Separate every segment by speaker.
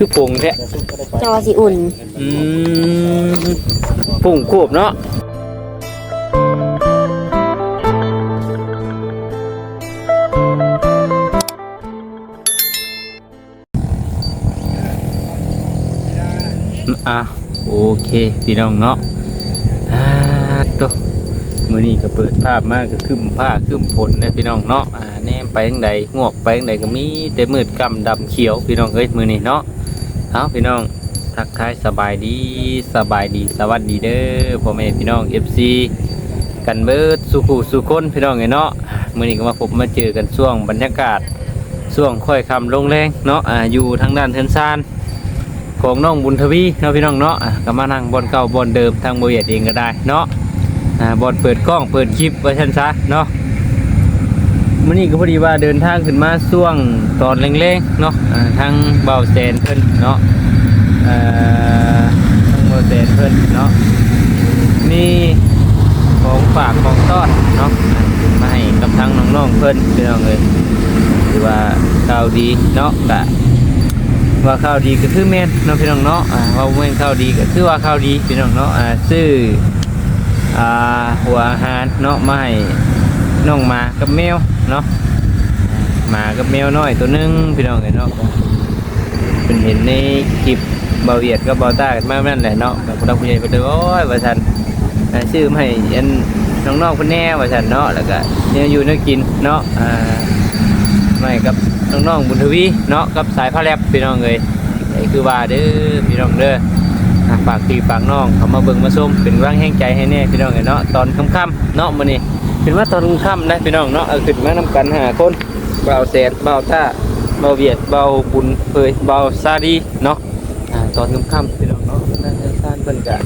Speaker 1: คือผงแท้
Speaker 2: จอสิอุ่น
Speaker 1: อืมปุ่งควบเนาะอะโอเคพี่น้องเนาะอ่าตัวมื้อนี้ก็เปิดภาพมากก็ขึ้นผ้าขึ้นฝนนะพี่น้องเนาะอ่าแนมไปทางใดงวกไปทางใดก็มีแต่มืดกำดำเขียวพี่น้องเอ้ยมื้อนี้เนาะ เอาพี่น้องทักทายสบายดีสบายดีสวัสดีเด้อพ่อแม่พี่น้อง FC กันเบิดสุขุสุคนพี่น้องเนาะมื้อนี้ก็มาพบมาเจอกันช่วงบรรยากาศช่วงค่อยคำลงแรงเนาะออยู่ทางด้านเทนซานของน้องบุญทวีเนาะพี่น้องเนาะก็มานั่งบอนเก่าบอนเดิมทางบริษัทเองก็ได้เนาะบอนเปิดกล้องเปิดคลิปไว้ชันซะเนาะ มื้อนี้ก็พอดีว่าเดินทางขึ้นมาช่วงตอนแรงๆเนาะอ่าทางเบาแสนเพิ่นเนาะเอ่อทั้งโมเดลเพิ่นเนาะมีของฝากของต้อนเนาะมาให้กับทั้งน้องๆเพิ่นพี่น้องเลยถือว่าข่าวดีเนาะกะว่าข่าวดีก็คือแม่นเนาะพี่น้องเนาะอ่าว่าแม่นข่าวดีก็คือว่าข่าวดีพี่น้องเนาะอ่าซื้ออ่าหัวอาหารเนาะมาให้น้องหมากับแมว เนาะหมากับแมวน้อยตัวหนึงพี่น้องเลยเนาะเป็นเห็นในคลิปเบาเวียดก็เบาต้ากันมากนั่นแหละเนาะกับพวกเราผู้ใหญ่ไปเลยโอ้ยว่าฉันชื่อมาให้ยันน้องๆคนแน่ว่าฉันเนาะแล้วก็เนี่ยอยู่เนื้อกินเนาะอ่าไม่กับน้องๆบุญทวีเนาะกับสายผ้าแลบพี่น้องเลยไอ้คือว่าเด้อพี่น้องเด้อฝากพี่ฝากน้องเขามาเบิ่งมาส้มเป็นร่างแห้งใจให้แน่พี่น้องเลยเนาะตอนค่ำๆเนาะมื้อนี้ เป็นว่าตอนค่ำนะพี่น้องเนาะเอาขึ้นมานํกันหาคนเบาแสนเบาต้าเบาเวียดเบาบุญเผยเบาซาดีเนาะตอนค่ำๆพี่น้องเนาะนั่นนั่นซ่านเพิ่นกะ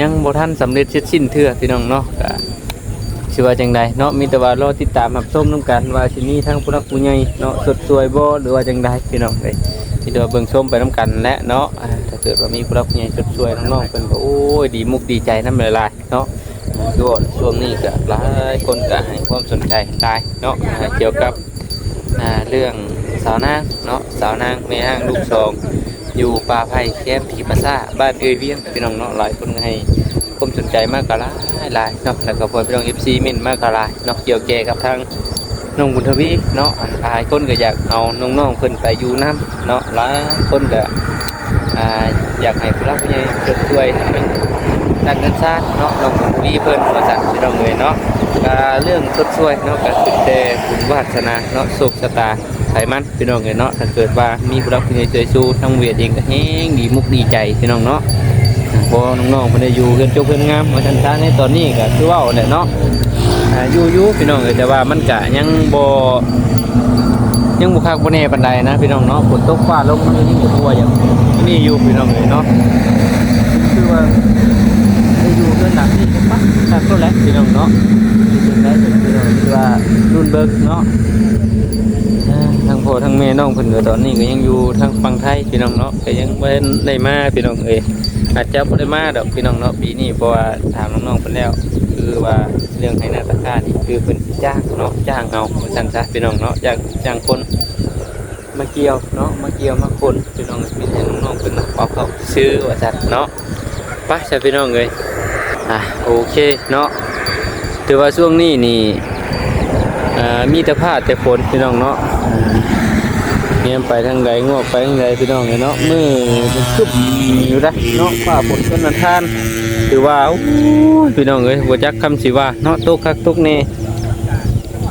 Speaker 1: ยังบ่ทันสำเร็จเสร็จสิ้นเทื่อพี่น้องเนาะกะชื่อว่าจังใดเนาะมีแต่ว่ารอติดตามรับชมนํกันว่าสิมีทั้งผู้รักผู้ใหญ่เนาะสดสวยบ่หรือว่าจังใดพี่น้องเอ้ยที่เดียวเบิ่งชมไปนํกันและเนาะถ้าเกิดว่ามีผู้รักผู้ใหญ่สดสวยน้องๆเพิ่นก็โอ้ยดีมุกดีใจนำหลายๆเนาะ คือว่าช่วงนี้ก็หลายคนก็ให้ความสนใจหลายเนาะเกี่ยวกับเรื่องสาวนางเนาะสาวนางแม่ห้างลูกสองอยู่ป่าไผ่แคมป์ผีปะซ่าบ้านเอยเวียงพี่น้องเนาะหลายคนก็ให้ความสนใจมากกว่าหลายหลายเนาะแล้วก็พอพี่น้องเอฟซีม่นมากกว่าหลายเนาะเกี่ยวแก่กับทางน้องบุญทวีเนาะหลายคนก็อยากเอาน้องๆเพิ่นไปอยู่น้ำเนาะหลายคนก็อยากให้ผู้รักผู้ใหญ่ช่วย ด้านเงินซ่าเนาะน้องบุญทวีเพิ่นว่าสั่งพี่น้องเลยเนาะก็เรื่องชดช่วยเนาะก็คือแต่บุญวาสนาเนาะโชคชะตาไขมันพี่น้องเลยเนาะถ้าเกิดว่ามีผู้รับผู้ใหญ่ใจสู้ทั้งเวียดเองก็แฮงดีมุกดีใจพี่น้องเนาะพอน้องๆมันได้อยู่เพื่อนเจ้าเพื่อนงามมาทันทาในตอนนี้ก็คือว่าเนี่ยเนาะอ่าอยู่ยู่พี่น้องเลยแต่ว่ามันก็ยังบ่ยังบุคักบ่แน่ปานใดนะพี่น้องเนาะฝนตกฟ้าลงมันยังบ่ทั่วอย่างนี้อยู่พี่น้องเลยเนาะคือว่า ไปอยู่เรื่องหลังนี่ก็ปั๊บตัดก็แล้วพี่น้องเนาะเป็นได้เป็นพี่น้องที่ว่ารุ่นเบิกเนาะอ่าทั้งพ่อทั้งแม่น้องเพิ่นก็ตอนนี้ก็ยังอยู่ทางฝั่งไทยพี่น้องเนาะก็ยังบ่ได้มาพี่น้องเอ้ยอาจจะบ่ได้มาดอกพี่น้องเนาะปีนี้เพราะว่าถามน้องๆเพิ่นแล้ว คือว่าเรื่องให้หน้าตะกร้านี่คือเพิ่นจ้างเนาะจ้างเอาว่าซั่นซะพี่น้องเนาะจ้างจ้างคนมาเกี่ยวเนาะมาเกี่ยวมาคนพี่น้องมีแต่น้องๆเพิ่นเนาะเอาเขาซื้อว่าซั่นเนาะไปใช่พี่น้องเลย อะโอเคเนาะถือว่าช่วงนี้นี่มีแต่ผ้าแต่ฝนพี่น้องเนาะเนียไปทางใดงอกไปทางใดพี่น้องเนาะมือคึบอยู่ได้เนาะผ้าฝนต้นนันทานถือว่าพี่น้องเลยบัวจักคำสิว่าเนาะตกคักตกเน่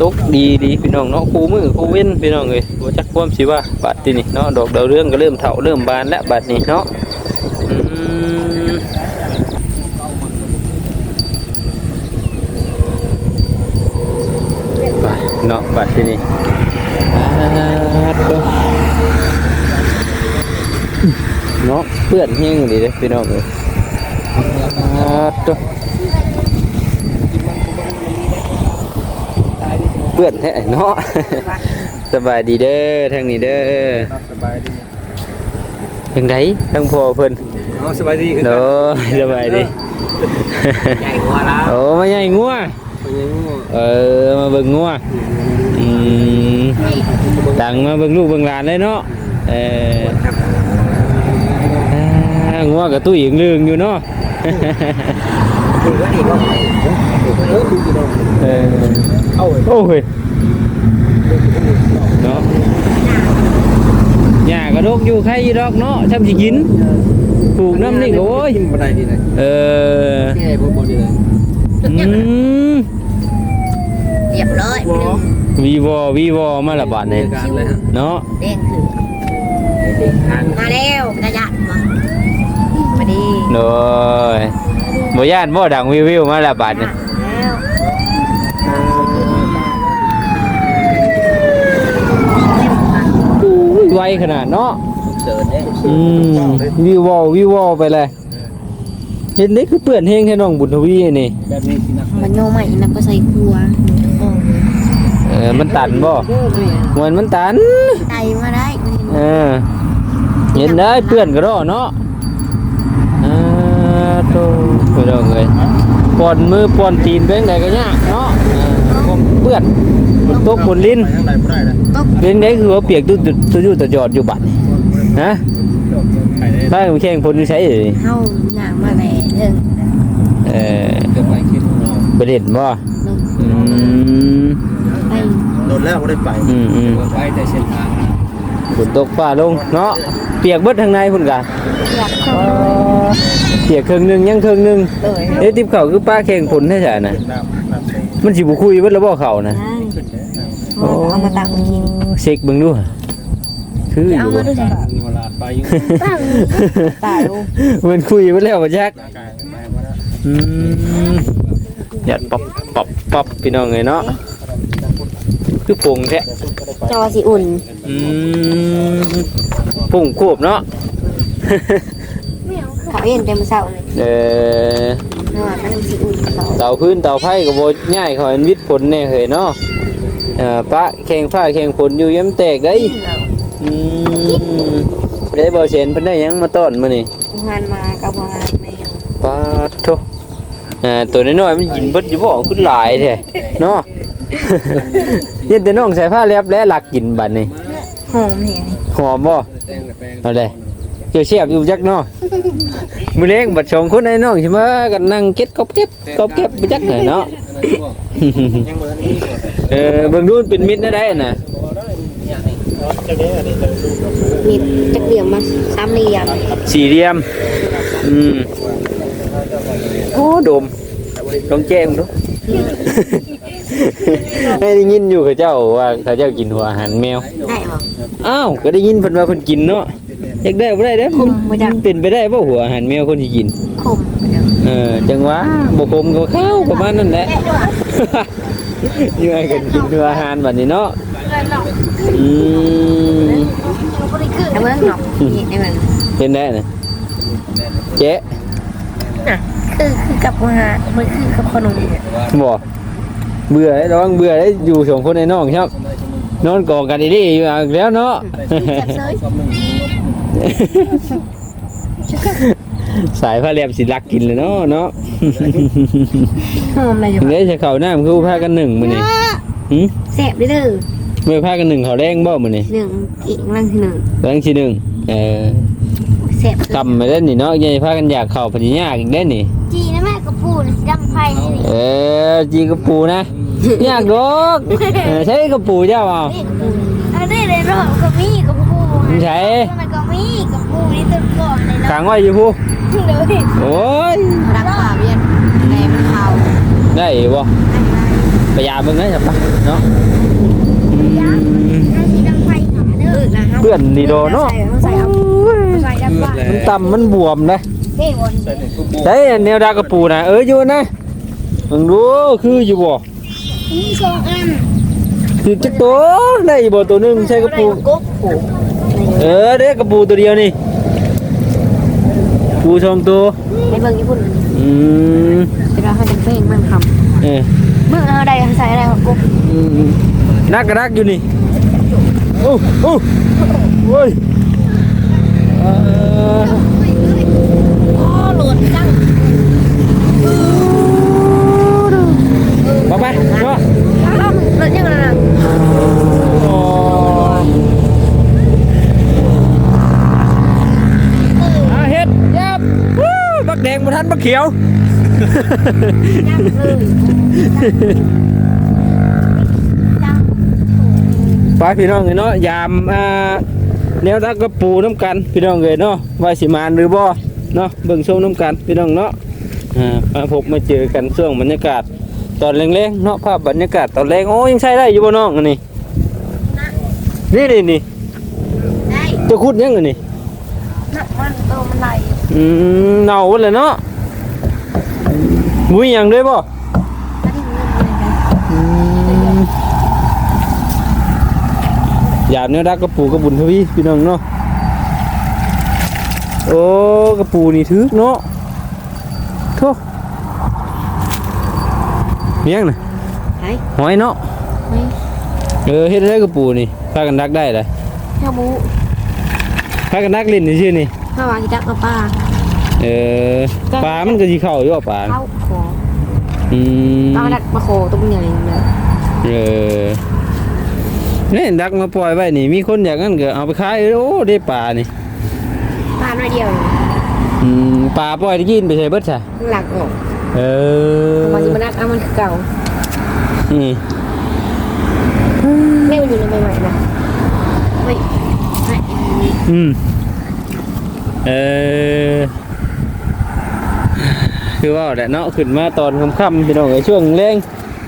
Speaker 1: ตกดีดีพี่น้องเนาะคู่มือคู่เว้นพี่น้องเลยบัวจักความสิว่าบาดทีนี่เนาะดอกดาวเรื่องก็เริ่มเถาเริ่มบานแล้วบาดนี้เนาะอืม ไปเนาะบัด ที่นี่เนาะเพื่อนเฮงดีเลยพี่น้องเลยเพื่อนแท้เนาะสบายดีเด้อทางนี้เด้อ
Speaker 3: สบายดี
Speaker 1: ทางไหนทางพ่อเพิ่น
Speaker 3: อ๋อสบายดีคือ
Speaker 1: เด้อสบายดี
Speaker 3: ใหญ่กว่าแล้ว
Speaker 1: โอ้มาใหญ่งัว
Speaker 3: เป็นยังไง
Speaker 1: เออมาเบิ่งงัวอืมดังมาเบิ่งลูกเบิ่งหลานเลย เนาะเอออ่างัวกับตู้อีกลืงอยู่เนาะ
Speaker 3: ดูก็ดีก็ไปเออดูกี่ดอก
Speaker 1: เออ
Speaker 3: เอาเลย
Speaker 1: โอ้ยเนาะหญ้ากระดกอยู่ใครอยู่ดอกเนาะทำสิกินปลูกน้ำนี่ก็โอ้ย
Speaker 3: กินบันไดดีเลย
Speaker 1: เออ
Speaker 3: แค่บนบนดีเลย
Speaker 1: อืม
Speaker 2: เรียบร้อย
Speaker 3: ว้าว
Speaker 1: วีวอวีวอมาละบาทเนี่ย
Speaker 3: การเลยฮะ
Speaker 1: เนาะ
Speaker 2: เด้งคือ
Speaker 3: เด็กทาน
Speaker 2: มาแล้วระยะมามาดี
Speaker 1: โดยบ่ย่านบ่ดังวิววิวมาละบาทเนี่ย
Speaker 2: แล้ว
Speaker 1: อุ้ยไวขนาดเนาะ
Speaker 3: เดินเนี่ย
Speaker 1: อืมวิววอวิววอไปเลยเห็นนี่คือเปื่อนเฮงให้น้องบุญทวีนี่
Speaker 3: แบบนี้สินะ
Speaker 2: มันโยใหม่นะก็ใส่ครัว
Speaker 1: เออมันตันบ่มันมันตัน
Speaker 2: ไตมาได้
Speaker 1: เออเห็นได้เปื่อนก็รอเนาะอ่าโตไปดองเลยปอนมือปอนตีนเป็นไดก็ยากเนาะเออความเปื้อนบนตกบนลิ้น
Speaker 3: ไปทางไหนไม่ได้เลย
Speaker 2: ตก
Speaker 1: เป็นไดคือว่าเปียกตุตุตุอยู่ตะจอดอยู่บัดนี่ฮะ
Speaker 3: ไปได้
Speaker 1: บ้านของแข่งพลอยู่ใช้เอ่ย
Speaker 2: เข้าหนังมาแหล่เรื่อง
Speaker 1: เออ
Speaker 3: เกิดไปคิดเนาะ
Speaker 1: ไปเล่นบ่
Speaker 2: หนึ่ง
Speaker 1: อืม
Speaker 2: ไป
Speaker 3: โดนแล้วก็ได้ไป
Speaker 1: อืมอืม
Speaker 3: ไปแต่เส้นทาง
Speaker 1: ฝนตกฟ้าลงเนาะเปียกเบิดทางในพุ่นกะ
Speaker 2: อยากเข้า
Speaker 1: เปียกครึ่งหนึงยังครึ่งหนึง
Speaker 2: เลย
Speaker 1: เอ๊ะติบเขาคือป้าแข่งผลให้ใช่น่ะ
Speaker 3: น้ำน้ำเส้น
Speaker 1: มันสิบ่คุยเบิดแล้วบ่เขานะ
Speaker 2: เอามาตักกิน
Speaker 1: เช็คเบิ่งดูคืออ
Speaker 2: เอา
Speaker 1: ยู่
Speaker 2: มา
Speaker 1: บ่
Speaker 2: ดูสิ
Speaker 3: มีเวลาไปอยู่
Speaker 2: ตั้งตายลูก
Speaker 1: มันคุยเบิดแล้วบ่จัก
Speaker 3: กายไปมาแล้ว
Speaker 1: อืมหยัดป๊อบป๊อบป๊อบพี่น้องเอ้ยเนาะ คือปงแท้
Speaker 2: จอสิอุ่น
Speaker 1: อืมปุ่งคูบเนาะ
Speaker 2: เขาเย็นเต็มเสาเลย
Speaker 1: เออ
Speaker 2: เนาะมันสิอุ่นเขา
Speaker 1: เตาพื้นเตาไผ่ก็บ่ง่ายเขาอันวิทย์ผลแน่เฮ้ยเนาะเอ่อปะแข่งฟ้าแข่งฝนอยู่ย้ำแตกได้อืมได้บ่เซนเพิ่นได้หยังมาต้อนมื้อนี่
Speaker 2: งานมากับงานแมว
Speaker 1: ปาดโทอ่าตัวน้อยๆมันกินเบิดอยู่บ่คือหลายแท้เนาะเย็นแต่น้องใส่ผ้าแลบและหลักกินบัดนี้
Speaker 2: หอมเห็น
Speaker 1: หอมบ่
Speaker 3: แป้งกับแป้ง
Speaker 1: เอาเลยเจ้าเสียบอยู่จักเนาะมื้อเล็กบัดสองคนไอ้น้องสิมากันนั่งเก็บกอบเก็บกอบเก็บไปจักหน่อยเนาะ
Speaker 3: ยังเบอร์นี้
Speaker 1: เออเบิ่งดูมันเป็นมิตรได้ได้น่ะ
Speaker 2: มีจักเหลี่ยมมาสามเหลี่ยม
Speaker 1: สี่เหลี่ยมอืมโอ้ดมลองแจ้งดู ให้ได้ยินอยู่เขาเจ้าว่าเขาเจ้ากินหัวอาหารแมว
Speaker 2: ได้บ่
Speaker 1: อ้าวก็ได้ยินเพิ่นว่าเพิ่นกินเนาะอยากได้บ่ได้เด้อ
Speaker 2: คมบ่จัก
Speaker 1: มันเป็นไปได้บ่หัวอาหารแมวคนที่กิน
Speaker 2: คมเดี๋ยว
Speaker 1: เออจังหวะบ่คมก็เข้าประมาณนั้นแหละ ยังไงกันกินหัวอาหารบัดนี้เนาะอืม
Speaker 2: แล้วเบิ่งเนาะนี่ได้มัน
Speaker 1: เป็นได้น่ะเจ๊
Speaker 2: น่ะคือคือกับว่ามันคือกับขนม
Speaker 1: บ่ เบื่อได้ระวังเบื่อได้อยู่สองคนในน้องครับ นอนกองกันดีๆอยู่อีกแล้วเนาะ
Speaker 2: จับเซย
Speaker 1: สายผ้าแลบสิรักกินเลยเนาะเนาะ
Speaker 2: หอมเลยจ้ะ
Speaker 1: เดี๋ยวจะเข้าน้ำคือผ้ากันหนึ่งมื้อนี้หึ
Speaker 2: แซ่บเด้อ
Speaker 1: เมื่อผ้ากันหนึ่งเขาแรงบ่มื้อนี้
Speaker 2: หนึ่งอีกลังที่หนึ่ง
Speaker 1: แรงที่หนึ่งเออ
Speaker 2: แซ่บ
Speaker 1: กำมาได้นี่เนาะยังผ้ากันอยากเข้าพญยากอีกได้นี่
Speaker 2: จีนะแม่กระปูนดำไฟนี่
Speaker 1: เออจีกระปูนะ ยากดอกเออใช้กระปูเจ้าเอา
Speaker 2: อันนี้เลยรอบก็มีกระปู
Speaker 1: มันใช้
Speaker 2: มันก็มีกระปูนี่ต้นก่อนเลย
Speaker 1: ขังไว้อยู่ผู้
Speaker 2: เดี๋ยวดิ
Speaker 1: โอ้ย
Speaker 2: รักษาเวียนแต่มันเข้า
Speaker 1: ได้บ่ไปยามมึงนะจับปะเนาะอืม
Speaker 2: สีดำไฟหาเด้อนะ
Speaker 1: เพื่อนดีโดเนาะ
Speaker 2: ใส่เอาใส่ดำไฟ
Speaker 1: มันต่ำมันบวมนะ
Speaker 2: เฮ้ยวัน
Speaker 3: ใส่ในทุกโม
Speaker 1: ใช้แนวดากระปูนะเอออยู่นะมึงดูคืออยู่บ่
Speaker 2: นี่สองอัน
Speaker 1: คือจักตัวได้บ่ตัวหนึงใช้กระปู
Speaker 2: กุ๊กปู
Speaker 1: เออได้กระปูตัวเดียวนี่ปูสองตัว
Speaker 2: ให้เบิ่งญี่ปุ่น
Speaker 1: อืม
Speaker 2: เวลาเขาจะเพ่งมันค
Speaker 1: เออำ
Speaker 2: เมื่ออะไรใส่อะไรของกุ๊ก
Speaker 1: อืมนักกระนักอยู่นี่โอ้โอ้โอ้ยเอ่อ
Speaker 2: อ๋อหลุดจัง
Speaker 1: มาไปเนาะ
Speaker 2: อ้าวหลุดยังไงล่ะ
Speaker 1: โอ้ แดงบ่ทันบัก เขียว
Speaker 2: ยังเลยจัง
Speaker 1: ไปพี่น้องเอ้ยเนาะยามอ่าแนวทักกระปูน้ำกันพี่น้องเอ้ยเนาะว่าสิมานหรือบ่เนาะเบิ่งชมน้ำกันพี่น้องเนาะอ่ามาพบมาเจอกันช่วงบรรยากาศตอนแรงๆเนาะภาพบรรยากาศตอนแรงโอ้ยังใช้ได้อยู่บ่น้องอันนี้นี่นี่นี่
Speaker 2: ได้
Speaker 1: จะขุดยังอันนี้
Speaker 2: นักมันโตมันไหล
Speaker 1: อืมเน่าหมดเลยเนาะ มุ้ยหยังด้วยบ่
Speaker 2: อันนี้เงินเลยนะ
Speaker 1: หยาบเนื้อดักกระปูกระบุญทวีพี่น้องเนาะโอ้กระปูนี่ทึกเนาะโธ่เมียงน่ะ
Speaker 2: ไอ้
Speaker 1: หอยเนาะ
Speaker 2: ไม่
Speaker 1: เออเฮ็ดได้กระปูนี่พากันดักได้เลย
Speaker 2: เจ้าบู
Speaker 1: พากันดักเล่นนี่ชื่อนี่
Speaker 2: ถ้าวางจักกับป้า
Speaker 1: เออปลามันก็สิเข้าอยู่ว่าปลา
Speaker 2: เข้าขอ
Speaker 1: อืม
Speaker 2: ป้าดักมาโคตรงใหญ่เลย
Speaker 1: เออนี่ดักมาปล่อยไว้นี่ มีคนอยากงั้นก็เอาไปขายโอ้ได้ปลานี่
Speaker 2: ป้าน้อยเดียว
Speaker 1: อืมปลาปล่อยได้กินไปใช่เบิดใช่
Speaker 2: หลักออก
Speaker 1: เออ
Speaker 2: มาสิมานักเอามันคือเก่า
Speaker 1: อืม
Speaker 2: แม่มันอยู่ในใหม่ๆนะไม่ไม่
Speaker 1: อืมเออ คือว่าแหละเนาะขึ้นมาตอนค่ำๆพี่น้องไอ้ช่วงแรง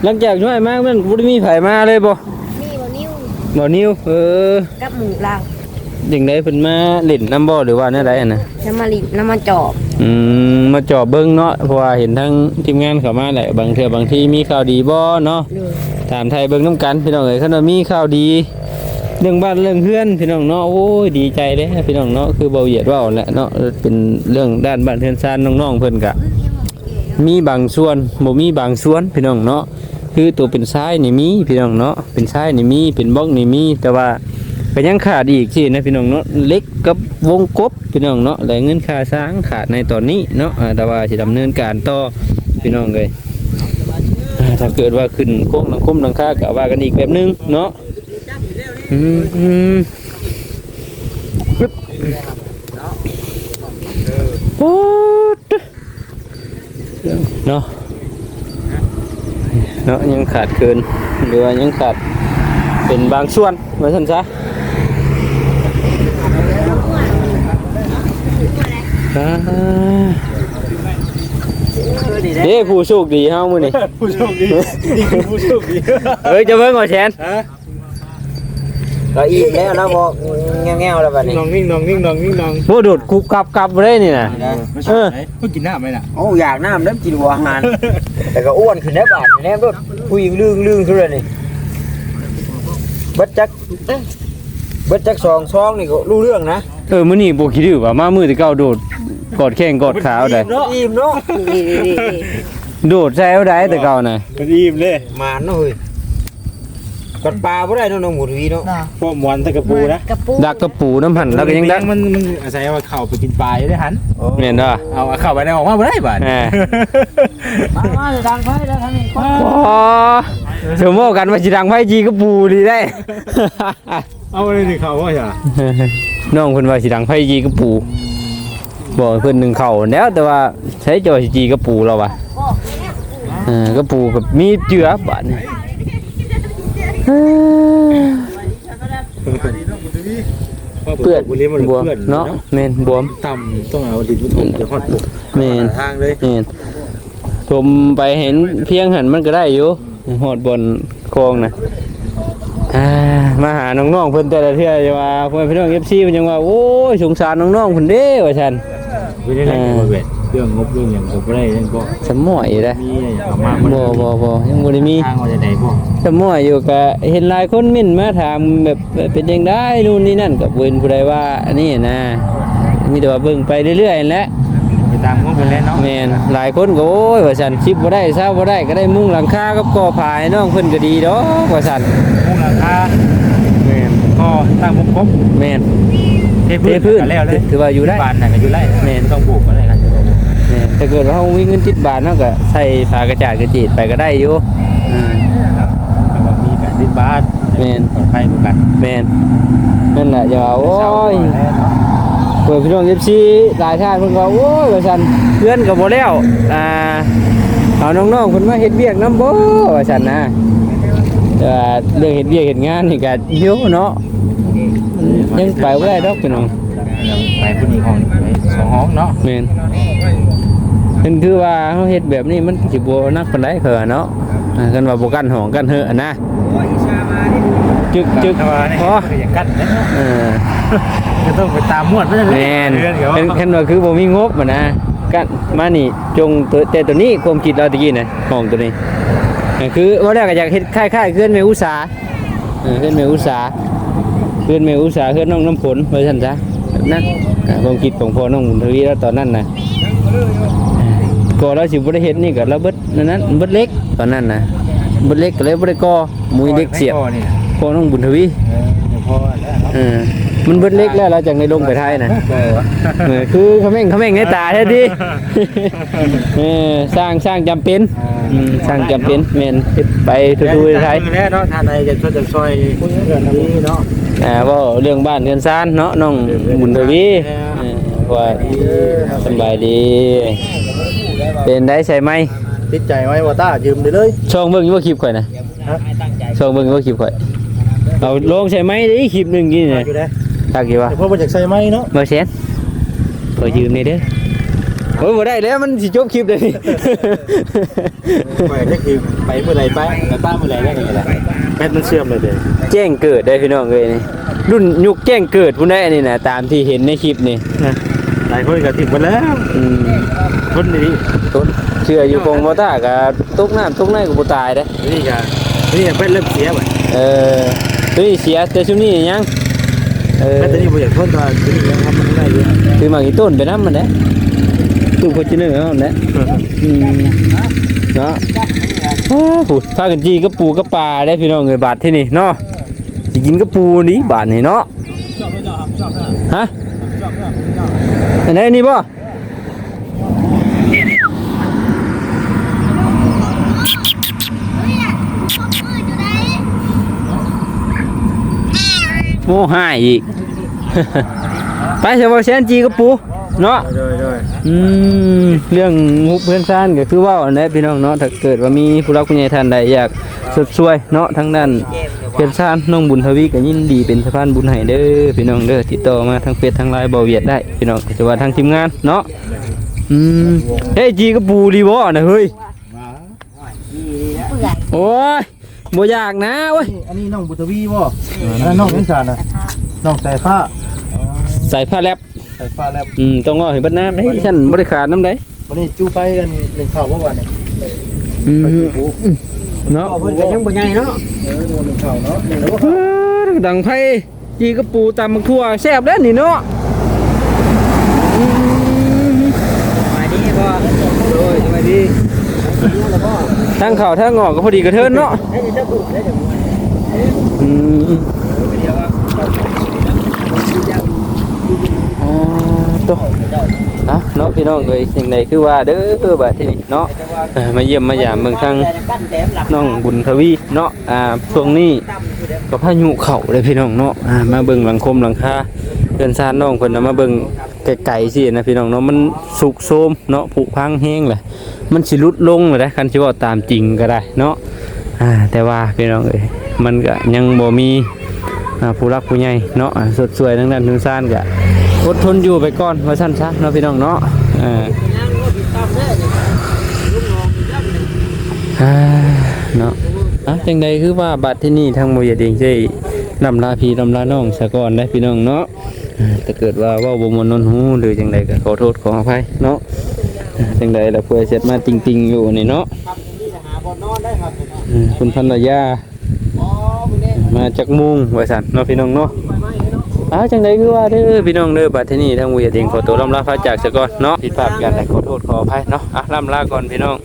Speaker 1: หลังจากช่วยมากมันบ่ได้มีไผมาเลยบ่
Speaker 2: นี่บอนิ้ว
Speaker 1: บ่นิวเออ
Speaker 2: กับหมูลาว
Speaker 1: อย่างไดเพิ่นมาเล่นน้ำบ่หรือว่าแนวใดอะนะ
Speaker 2: น้ำมันลิน้ำมันจอบ
Speaker 1: อืมมาจอบเบิ่งเนาะเพราะว่าเห็นทั้งทีมงานเข้ามาแหละบางเทื่อบางทีมีข่าวดีบ่เนาะ
Speaker 2: เลย
Speaker 1: ถามไทยเบิ่งน้ำกันพี่น้องเอ้ยคันว่ามีข่าวดี เรื่องบ้านเรื่องเพื่อนพี่น้องเนาะโอ้ยดีใจเด้พี่น้องเนาะคือเบาเหยียดเว่าแหละเนาะเป็นเรื่องด้านบ้านเรือนซานน้องๆเพิ่นกะ มีบางส่วนบ่มีบางส่วนพี่น้องเนาะคือตัวเป็นซ้ายนี่มีพี่น้องเนาะเป็นซ้ายนี่มีเป็นบล็อกนี่มีแต่ว่าก็ยังขาดอีกที่นะพี่น้องเนาะเล็กกับวงกบพี่น้องเนาะและเงินค่าสร้างขาดในตอนนี้เนาะแต่ว่าสิดำเนินการต่อพี่น้องเลยถ้าเกิดว่าขึ้นโค้งหลังคมหลังคาก็ว่ากันอีกแบบนึงเนาะอืมอืมปึ๊บโอ้ เนาะเนาะยังขาดเกินหรือว่ายังขาดเป็นบางส่วนว่าซั่นซะอ่าเด้ผู้โชคดีเฮามื้อนี้
Speaker 3: ผู้โชคดีนี่คือผู้โชคดี
Speaker 1: เอ้ยจะเบิ่งว่าแชน
Speaker 3: ฮะ
Speaker 4: ก็อิ่มแล้วนะบอกแง่วๆแล้วบัดนี้
Speaker 3: น้องนิ่งน้องนิ่งน้องนิ่งน้อง
Speaker 1: บ่โดดกุบกับกับบ่ได้นี่น่ะเออ
Speaker 3: เพิ่งกินน้ำไหมน่ะ
Speaker 4: โอ้อยากน้ำเริ่มกินหัวอาหารแต่ก็อ้วนขึ้นได้บาดแน่ก็ผู้หญิงลื่นลื่นขึ้นเลยนี่เบัดจักเอ๊ะเบัดจักสองซองนี่ก็รู้เรื่องนะ
Speaker 1: เออมื้อนี้บ่คิดดื้อว่ามามื้อที่เก่าโดดกอดแข้งกอดขาเอาได้
Speaker 4: เนาะอิ่มเนาะ
Speaker 2: นี่นี่นี่
Speaker 1: โดดใส่เอาได้แต่เก่าน่ะ
Speaker 3: เป็นอิ่มเลย
Speaker 4: หมานเนาะเฮ้ย กัดปลาบ่ได้เนาะน้องหมูทวีเนาะ
Speaker 3: พวกมวนตะกระปูนะ
Speaker 2: กระปู
Speaker 1: ดักกระปูน้ำหั่นแล้วก็ยังดัก
Speaker 3: มันมันอาศัยว่าเข่าไปกินปลาอยู่ได้หัน
Speaker 1: แม่นบ่
Speaker 3: เอาเข่าไปในออกมาไม่ได้บาด
Speaker 1: แหม
Speaker 4: มามาจะดังไฟแล้วท่านนี่
Speaker 1: อ๋อสมมติกันว่าสิดังไฟจีก็ปูดีได้
Speaker 3: เอาเลยดิเข่าว่าอย่า
Speaker 1: น้องเพิ่นว่าสิดังไฟจีก็ปูบอกให้เพิ่นหนึ่งเข่าแล้วแต่ว่าใช้จอสิจีก็ปูเราว่ะเออก็ปูกับมีเจือบาดนี่ เปื้อน
Speaker 3: บุรีมัน
Speaker 1: บวม
Speaker 3: เปื้อน
Speaker 1: เนาะแม่นบวม
Speaker 3: ต่ำต้องเอาดินมันถูกจะฮอดปุก
Speaker 1: แม่น
Speaker 3: ทางเลย
Speaker 1: แม่นผมไปเห็นเพียงหันมันก็ได้อยู่หอดบนคลองน่ะอ่ามาหาน้องๆเพิ่นแต่ละเทื่อจะว่าพ่อแม่พี่น้อง FC เพิ่นยังว่าโอ้ยสงสารน้องๆเพิ่นเด้ว่าซั่น
Speaker 3: ไม่ได้เล่นเวทเรื่องงบเรื่องอย่างก็ไม่ได้เล่นก็
Speaker 1: สมอยเด้อ
Speaker 3: มีเอามา
Speaker 1: บ่บ่บ่ยังบ่ได้มี
Speaker 3: ทางว่าจะไหนพวก
Speaker 1: สมอยอยู่ก็เห็นหลายคนมิ่นมาถามแบบเป็นจังไดนู่นนี่นั่นก็เพิ่นผู้ใดว่าอันนี้นะ มีแต่ว่าเบิ่งไปเรื่อยๆนั่นแหละ
Speaker 3: ไปตามพวกคนเล่นเนาะ
Speaker 1: แม่นหลายคนก็โอ้ยว่าซั่นชิปบ่ได้ซาบ่ได้ก็ได้มุ้งหลังคากับก่อผาให้น้องเพิ่นก็ดีดอกว่าซั่น
Speaker 3: มุงราคา
Speaker 1: แม่น
Speaker 3: ก็ตั้งมุกครบ
Speaker 1: แม่น
Speaker 3: เท
Speaker 1: เทพื้น
Speaker 3: แล้วเลย
Speaker 1: ถือว่าอยู่ได้
Speaker 3: บ้านไหนก็อยู่ได้
Speaker 1: แม่น
Speaker 3: ต้องปลูกอะไรกันจะบอก
Speaker 1: แม่น ถ้าเกิดว่าเราวิ่งเงินติดบาทเนาะก็ใส่ฝากระจาดกระจีดไปก็ได้อยู่อืม
Speaker 3: แล้วก็มีแบบดินบ้าน
Speaker 1: แม่น
Speaker 3: ปลอดภัยเหมือนกัน
Speaker 1: แมนนั่นแหละอย่าว่าโอ้ย
Speaker 3: เช้าก่อนแล้วเนาะ
Speaker 1: เปิดพี่น้อง FC หลายท่านเพิ่นก็โอ้ยว่าซั่นเพื่อนก็บ่แล้วอ่าเอาน้องๆเพิ่นมาเฮ็ดเวียกนํบ่ว่าซั่นนะแต่ว่าเรื่องเฮ็ดเวียกเฮ็ดงานนี่ก็เยอะเนาะยังไปบ่ได้ดอกพี่น้อง
Speaker 3: ไปผู้นี้ห้องไปสองห้องเนาะ
Speaker 1: แม่น เป็นคือว่าเฮาเฮ็ดแบบนี้มันสิบ่นักปานใดเพิ่นเนาะอ่ากันว่าบ่กันห้องกันเฮอะนะจึกจึก
Speaker 3: แต่ว่านี่
Speaker 1: พอ
Speaker 3: ก็อย่างกันนะ
Speaker 1: เออ
Speaker 3: ก็ต้องไปตามมวดไม่ใช่
Speaker 1: แม่น
Speaker 3: เดือนเดียว
Speaker 1: เห็นเห็นว่าคือบ่มีงบอะนะกันมานี่จงตัวแต่ตัวนี้ความคิดเราตะกี้น่ะห้องตัวนี้อ่าคือว่าแรกก็อยากเฮ็ดคล้ายๆเคลื่อนแม่อุตสาหเออเคลื่อนแม่อุตสาหเคลื่อนแม่อุตสาหเคลื่อนน้องน้ำฝนว่าซั่นซะแบบนั้นอ่าความคิดของพ่อน้องบุญทวีแล้วตอนนั้นน่ะ ก่อเราสิบ่ได้เฮ็ดนี่ก็ระเบิดนั่นนั้นเบิดเล็กตอนนั้นนะเบิดเล็กก็เลยบ่ได้ก่อมุยเล็กเสียบ
Speaker 3: พ่อนี่
Speaker 1: พอน้องบุญทวี
Speaker 3: เออเดี๋ยวพ่อแล้วเนาะ
Speaker 1: เออมันเบิดเล็กแล้วเราจังได้ลงไปไทยนะเออคือเขาแม่งเขาแม่งในตาแท้ดิเออสร้างสร้างจำเป็นอืมสร้างจำเป็นแม่นเฮ็ดไปทั่วๆไทย
Speaker 3: แน่เนาะทานใดจะช่วยจะซอยเรื่องนี้เนาะ
Speaker 1: อ่าเว่าเรื่องบ้านเรือนซานเนาะน้องบุญทวีเออว่าสำบายดี เป็นได้ใช่ไหม
Speaker 3: ติดใจไว้ว่าตายืมได้เลย
Speaker 1: ช่องเบิ่งอยู่ว่าคลิปข่อยนะ
Speaker 3: ฮะ
Speaker 1: ช่องเบิ่งอยู่ว่าคลิปข่อยเอาลงใช่ไหมดิคลิปหนึงนี่
Speaker 3: อยู่
Speaker 1: นะ
Speaker 3: ได้
Speaker 1: ทักอยู่ว่า
Speaker 3: แต่พ่อมาจากใส่ไม้เนาะ
Speaker 1: บ่แสนขอยืมนี่เด้อโอ้ยบ่ได้แล้วมันสิจบคลิปเลย
Speaker 3: ไปได้คือไปเมื่อไรไปแต่ป้าเมื่อไรได้ไงล่ะแม่มันเชื่อมเลยเด้
Speaker 1: แจ้งเกิดได้พี่น้องเอ้ยนี่รุ่นยุคแจ้งเกิดพุ่นได้อันนี้นะตามที่เห็นในคลิปนี่
Speaker 3: หลายคนก็ทิ้งไปแล้ว
Speaker 1: อืม
Speaker 3: คนนี้
Speaker 1: ต้นเชื่ออยู่คงบ่ตาก็ตกน้ำตกในก็บ่ตายเด้อ
Speaker 3: นี่ก็นี่เป็นเริ่มเสียไป
Speaker 1: เออตัวนี้เสียแต่ชุมนี้ยังเออ
Speaker 3: แม่ตอนนี้ผมอยากทนตอนนี้ยังทำมันไม่ได้เลย
Speaker 1: คือมากี่ต้นไปน้ำมันเด้ตู้โคจิเนอร์เอาเด้อืมเนาะโอ้โหพากันจีกับปูกับปลาได้พี่น้องเอ้ยบาทที่นี่เนาะสิกินกับปูนี่บาทนี่เนาะฮะอันไหนนี่บ่ โม่ห้าอีก ไปเฉพาะแซนจีกับปูเนาะ
Speaker 3: โดยโดย
Speaker 1: อืมเรื่องฮุบเพื่อนซ่านก็คือว่าอันนี้พี่น้องเนาะถ้าเกิดว่ามีผู้รักผู้ใหญ่ท่านใดอยากสดช่วยเนาะทั้งด้านเพื่อนซ่านน้องบุญทวีก็ยินดีเป็นสะพานบุญให้เด้อพี่น้องเด้อติดต่อมาทางเฟซทางไลน์บ่เวียดได้พี่น้องจะว่าทางทีมงานเนาะอืมเฮ้ยจีกับปูดีบ่นะเฮ้ยโอ้ย บ่อยากนะเว้ย
Speaker 3: อันนี้น้องบุตรวีบ่นั่นน้องนิสานนะน้องสายฟ้า
Speaker 1: ใส่ผ้าแลบ
Speaker 3: สายฟ้าแล้ว
Speaker 1: อืมต้องเอาให้เบัดน้ำเด้ฉันบ่ได้ขาดน้ำได้
Speaker 3: วันนี้จูไปกันเล่นข้าวเมื่อวานเนี่ย
Speaker 1: อืมเนาะ
Speaker 3: เพิ่นก็ยังบ่ใหญ่เนาะเออโดนเล่นข้าวเนาะเล่นแล้วบ่
Speaker 1: อ้าดังไพ่จีกระปูตามมักทั่วแซ่บแล้วนี่เนาะ
Speaker 3: มาดีบ่โดยสวัสดี
Speaker 1: ทั้งเข่าทั้งงอกก็พอดีกระเทินเนาะอืมอ๋อตัวนะเนาะพี่น้องเลยสิ่งใดคือว่าเด้อบัดที่นี่เนาะมาเยี่ยมมายามเมืองทางน้องบุญทวีเนาะอ่าช่วงนี้ก็พายุเข่าเลยพี่น้องเนาะอ่ามาเบิ่งหลังคมหลังคาเรือนซานน้องเพิ่นนะมาเบิ่งไกลๆสินะพี่น้องเนาะมันสุกโทรมเนาะผุพังแห้งเลย มันสิลุดลงเลยนะคันสิว่าตามจริงก็ได้เนาะอ่าแต่ว่าพี่น้องเอ้ยมันก็ยังบ่มีผู้รักผู้ใหญ่เนาะสดสวยทั้งนั้นทั้งซ่านก็อดทนอยู่ไปก่อนว่าซั่นซะเนาะพี่น้องเนาะอ่าอ่าเนาะอะจังใดคือว่าบัดที่นี่ทางบ่อยากเองสิลำลาพีลำลาน้องซะก่อนได้พี่น้องเนาะอ่าถ้าเกิดว่าว้าบ่มนนนหูหรือจังใดก็ขอโทษขออภัยเนาะ จังใดล่ะเพื่อเสร็จมาติงติง ๆ อยู่นี่เนาะอืมคุณภรรยามาจากมุงไว้สันเนาะพี่น้องเนาะอ้าจังใดคือว่าเด้อพี่น้องเด้อบัดที่นี่ทางเวียดเองขอตัวลำลาพระจากซะก่อนเนาะผิดพลาดกันแต่ขอโทษขออภัยเนาะอะลำลาก่อนพี่น้อง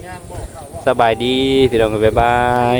Speaker 1: สบายดีพี่น้องบ๊ายบาย